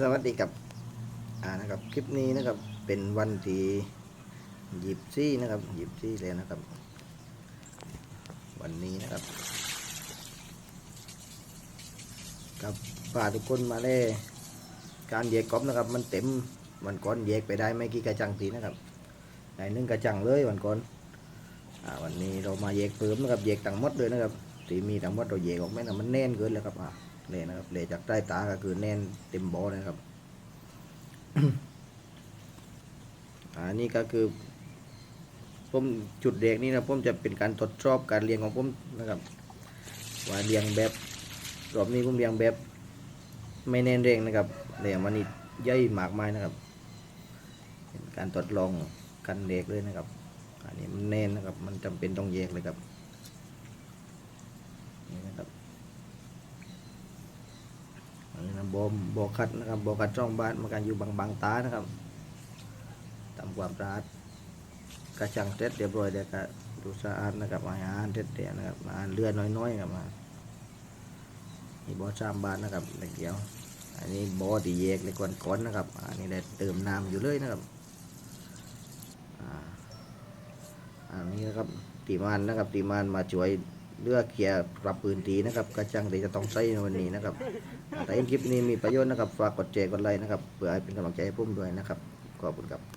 สวัสดีครับอ่านะครับคลิปนี้นะครับเป็นวันที่หยิบซี่นะครับหยิบซี่เลยนะครับ วันนี้นะครับกับพาทุกคนมาเล่การแยกกอบนะครับ มันเต็มวันก่อนแยกไปได้ไม่กี่กระจังทีนะครับได้หนึ่งกระจังเลยวันก่อนอ่าวันนี้เรามาแยกเพิ่มนะครับแยกต่างมดเลยนะครับที่มีต่างมดเราแยกออกไหมนะมันแน่นเกินแล้วครับอ่า เลยนะครับเลยจากใต้ตาก็คือแน่นเต็มบอเลยนะครับอันนี้ก็คือผมจุดเด็กนี่นะผมจะเป็นการทดสอบการเรียงของผมนะครับ ว่าเรียงแบบรอบนี้ผมเรียงแบบไม่แน่นเร่งนะครับเรียงวันนี้ย่อยมากไมายนะครับเป็นการทดลองกันเด็กเลยนะครับ อันนี้มันแน่นนะครับ มันจำเป็นต้องแยกเลยครับนี่นะครับ อั นนี้นะบอมบอคัดนะครับบอคัดช่องบ้านมาการอยู่บางบางตานะครับทำความสะอาดกระชังเสร็จเรียบร้อยเดี๋ยวก็ดูสะอาดนะครับอาหารเสร็จเดี๋ยนะครับอาหารเลือดน้อยๆครับมานี่บอชามบานนะครับเล็กเดียว อันนี้บอที่แยกในก่อนๆนะครับ อันนี้ได้เติมน้ำอยู่เลยนะครับอ่าอันนี้นะครับตีมานนะครับตีมานมาช่วย เลือกเขียปรับปืนตีนะครับกระจังตีจะต้องใช้ในวันนี้นะครับแต่คลิปนี้มีประโยชน์นะครับฝากกดแชร์กดไลค์นะครับเพื่อให้เป็นกำลังใจให้พุ่มด้วยนะครับขอบคุณครับ